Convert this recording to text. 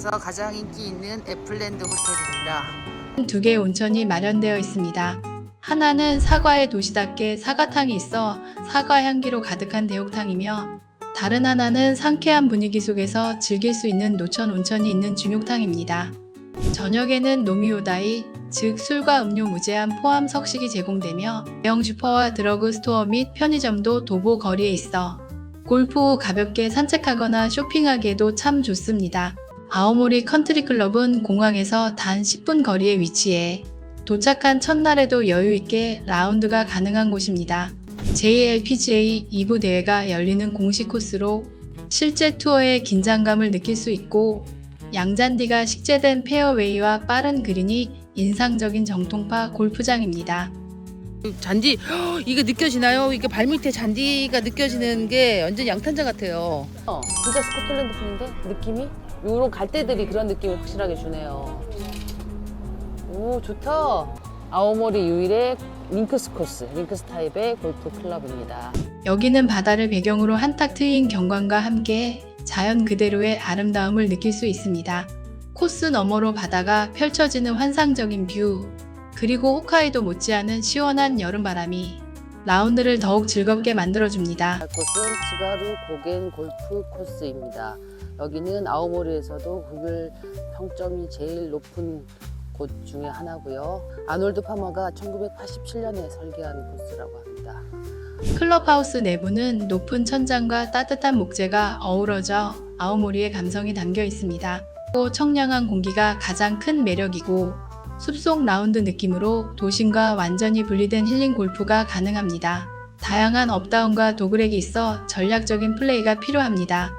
중에서 가장 인기 있는 애플랜드 호텔입니다. 두 개의 온천이 마련되어 있습니다. 하나는 사과의 도시답게 사과탕이 있어 사과 향기로 가득한 대욕탕이며 다른 하나는 상쾌한 분위기 속에서 즐길 수 있는 노천 온천이 있는 중욕탕입니다. 저녁에는 노미오다이, 즉 술과 음료 무제한 포함 석식이 제공되며 대형 슈퍼와 드러그 스토어 및 편의점도 도보 거리에 있어 골프 후 가볍게 산책하거나 쇼핑하기에도 참 좋습니다. 아오모리 컨트리 클럽은 공항에서 단 10분 거리에 위치해 도착한 첫날에도 여유 있게 라운드가 가능한 곳입니다. JLPGA 2부 대회가 열리는 공식 코스로 실제 투어의 긴장감을 느낄 수 있고 양잔디가 식재된 페어웨이와 빠른 그린이 인상적인 정통파 골프장입니다. 잔디 이게 느껴지나요? 이게 발밑에 잔디가 느껴지는 게 완전 양탄자 같아요. 어, 진짜 스코틀랜드 풍인데 느낌이 요런 갈대들이 그런 느낌을 확실하게 주네요. 오 좋다. 아오모리 유일의 링크스 코스, 링크스 타입의 골프 클럽입니다. 여기는 바다를 배경으로 한탁 트인 경관과 함께 자연 그대로의 아름다움을 느낄 수 있습니다. 코스 너머로 바다가 펼쳐지는 환상적인 뷰, 그리고 홋카이도 못지않은 시원한 여름바람이 라운드를 더욱 즐겁게 만들어줍니다. 곳은 츠가루 고겐 골프 코스입니다. 여기는 아오모리에서도 구글 평점이 제일 높은 곳 중에 하나고요. 아놀드 파머가 1987년에 설계한 코스라고 합니다. 클럽하우스 내부는 높은 천장과 따뜻한 목재가 어우러져 아오모리의 감성이 담겨 있습니다. 또 청량한 공기가 가장 큰 매력이고 숲속 라운드 느낌으로 도심과 완전히 분리된 힐링 골프가 가능합니다. 다양한 업다운과 도그렉이 있어 전략적인 플레이가 필요합니다.